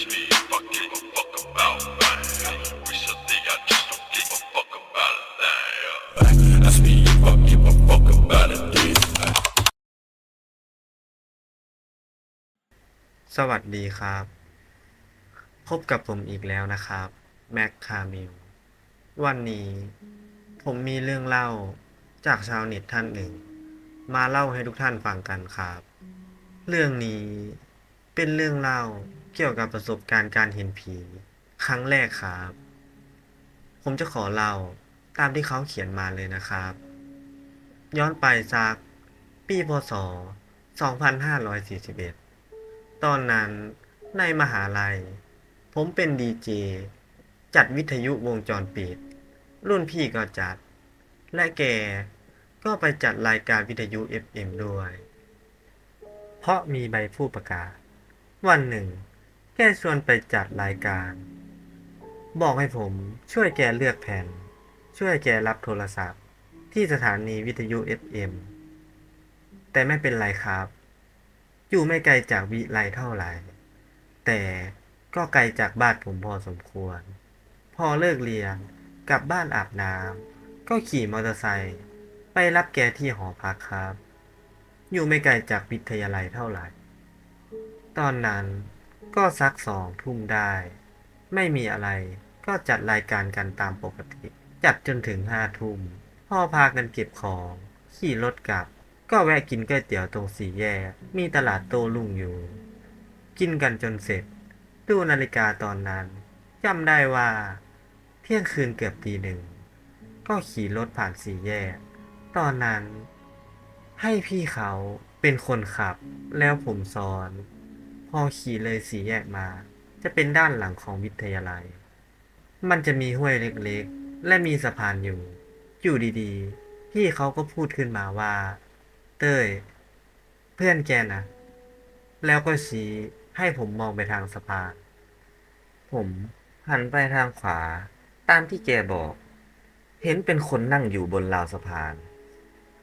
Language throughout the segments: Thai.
สวัสดีครับ พบกับผมอีกแล้วนะครับ แม็กคามิลวันนี้ผมมีเรื่องเล่าจากชาวเน็ตท่านหนึ่ง มาเล่าให้ทุกท่านฟังกันครับ เรื่องนี้เป็นเรื่องเล่า เกี่ยวกับประสบการณ์การเห็นผี ครั้งแรกครับ ผมจะขอเล่าตามที่เขาเขียนมาเลยนะครับ ย้อนไปสักปีพศ 2541 ตอนนั้นในมหาลัย ผมเป็นดีเจจัดวิทยุวงจรปิด รุ่นพี่ก็จัด และแกก็ไปจัดรายการวิทยุ FM ด้วย เพราะมีใบผู้ประกาศ วันหนึ่ง แกชวนไปจัดรายการ บอกให้ผมช่วยแกเลือกแผ่น ช่วยแกรับโทรศัพท์ ที่สถานีวิทยุ FM แต่ไม่เป็นไรครับ อยู่ไม่ไกลจากวิไลเท่าไหร่ แต่ก็ไกลจากบ้านผมพอสมควร พอเลิกเรียนกลับบ้านอาบน้ำก็ขี่มอเตอร์ไซค์ไปรับแกที่หอพักครับ อยู่ไม่ไกลจากวิทยาลัยเท่าไหร่ ตอนนั้น ก็สักสองทุ่มได้ ไม่มีอะไร ก็จัดรายการกันตามปกติ จัดจนถึงห้าทุ่มพ่อพากันเก็บของ ขี่รถกลับ ก็แวะกินก๋วยเตี๋ยวตรงสี่แยก มีตลาดโต้รุ่งอยู่ กินกันจนเสร็จ ดูนาฬิกาตอนนั้นจำได้ว่า เที่ยงคืนเกือบตีหนึ่ง ก็ขี่รถผ่านสี่แยก ตอนนั้น ให้พี่เขาเป็นคนขับ แล้วผมซ้อน พอขี่เลยสี่แยกมา จะเป็นด้านหลังของวิทยาลัย มันจะมีห้วยเล็กๆ และมีสะพานอยู่ อยู่ดีๆ พี่เขาก็พูดขึ้นมาว่า เต้ย เพื่อนแกนะแล้วก็ชี้ให้ผมมองไปทางสะพาน ผมหันไปทางขวา ตามที่แกบอก เห็นเป็นคนนั่งอยู่บนราวสะพาน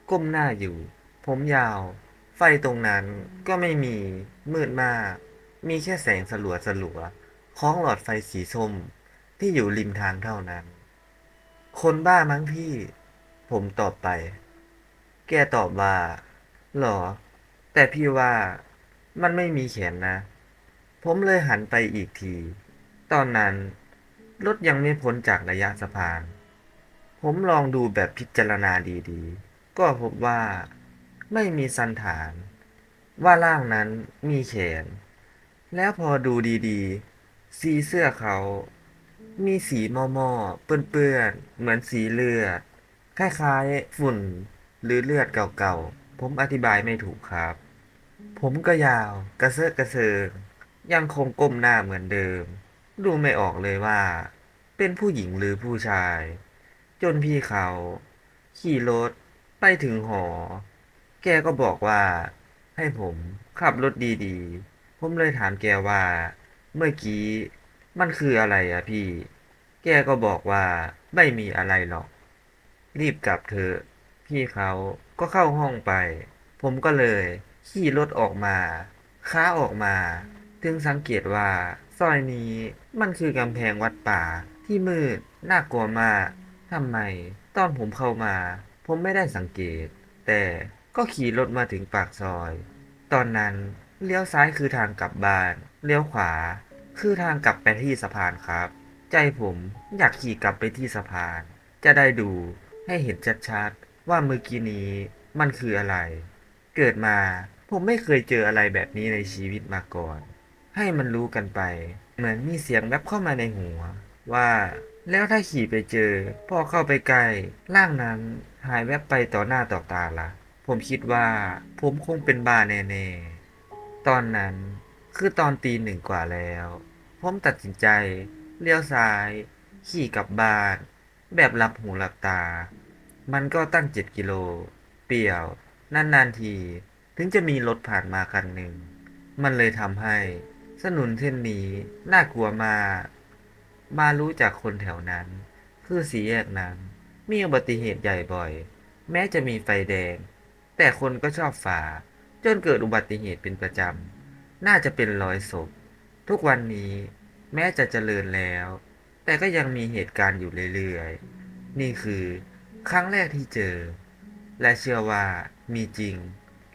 ก้มหน้าอยู่ ผมยาว ไฟตรงนั้นก็ไม่มีมืดมาก มีแค่แสงสลัวสลัวๆของหลอดไฟสีส้มที่อยู่ริมทางเท่านั้น คนบ้ามั้งพี่ ผมตอบไป แกตอบว่าหรอ แต่พี่ว่ามันไม่มีแขนนะ ผมเลยหันไปอีกที ตอนนั้น รถยังไม่พ้นจากระยะสะพาน ผมลองดูแบบพิจารณาดีๆ ก็พบว่า ไม่มีสันฐาน ว่าร่างนั้นมีแขน แล้วพอดูดีๆ สีเสื้อเขา มีสีม่อเปื้อนๆ เหมือนสีเลือด คล้ายๆ ฝุ่นหรือเลือดเก่าๆ ผมอธิบายไม่ถูกครับ ผมก็ยาวกระเซาะกระเซิงยังคงก้มหน้าเหมือนเดิม ดูไม่ออกเลยว่า เป็นผู้หญิงหรือผู้ชาย จนพี่เขา ขี่รถไปถึงหอ แกก็บอกว่า ให้ผมขับรถดีๆ ผมเลยถามแกว่า เมื่อกี้มันคืออะไรอะพี่ แกก็บอกว่าไม่มีอะไรหรอก รีบกลับเถอะ พี่เขาก็เข้าห้องไป ผมก็เลยขี่รถออกมา ค้าออกมา ถึงสังเกตว่า ซอยนี้มันคือกำแพงวัดป่าที่มืดน่ากลัวมากทำไม ตอนผมเข้ามา ผมไม่ได้สังเกต แต่ ก็ขี่รถมาถึงปากซอย ตอนนั้นเลี้ยวซ้ายคือทางกลับบ้าน เลี้ยวขวา คือทางกลับไปที่สะพานครับ ใจผมอยากขี่กลับไปที่สะพาน จะได้ดูให้เห็นชัดๆ ว่าเมื่อกี้นี้มันคืออะไร เกิดมาผมไม่เคยเจออะไรแบบนี้ในชีวิตมาก่อน ให้มันรู้กันไป เหมือนมีเสียงแวบเข้ามาในหัว ว่าแล้วถ้าขี่ไปเจอพอเข้าไปใกล้ร่างนั้นหายแวบไปต่อหน้าต่อตาละ ผมคิดว่าผมคงเป็นบ้าแน่ๆ ตอนนั้นคือตอนตีหนึ่งกว่าแล้ว ผมตัดสินใจเลี้ยวซ้าย ขี่กลับบ้าน แบบหลับหูหลับตา มันก็ตั้งเจ็ดกิโล เปี่ยวนานๆที ถึงจะมีรถผ่านมาคันหนึ่ง มันเลยทำให้ถนนเส้นนี้น่ากลัวมากมารู้จากคนแถวนั้น คือสีแยกนั้น มีอุบัติเหตุใหญ่บ่อย แม้จะมีไฟแดง แต่คนก็ชอบฝ่า จนเกิดอุบัติเหตุเป็นประจำ น่าจะเป็นร้อยศพ ทุกวันนี้แม้จะเจริญแล้ว แต่ก็ยังมีเหตุการณ์อยู่เรื่อยๆ นี่คือครั้งแรกที่เจอ และเชื่อว่ามีจริง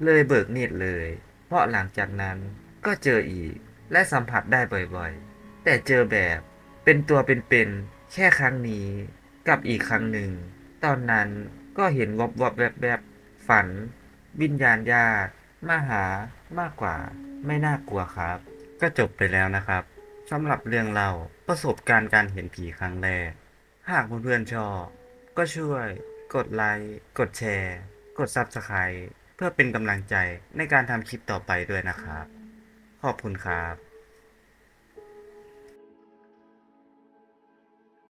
เลยเบิกเนตรเลย เพราะหลังจากนั้นก็เจออีกและสัมผัสได้บ่อยๆ แต่เจอแบบเป็นตัวเป็นๆแค่ครั้งนี้กับอีกครั้งหนึ่ง ตอนนั้นก็เห็นวบวบๆแบบแบบๆ ฝัน วิญญาณญาติมาหามากกว่า ไม่น่ากลัวครับ ก็จบไปแล้วนะครับสำหรับเรื่องเราประสบการณ์การเห็นผีครั้งแรก หากเพื่อนๆชอบ ก็ช่วย กดไลค์ กดแชร์ กด Subscribe เพื่อเป็นกำลังใจในการทำคลิปต่อไปด้วยนะครับ ขอบคุณครับ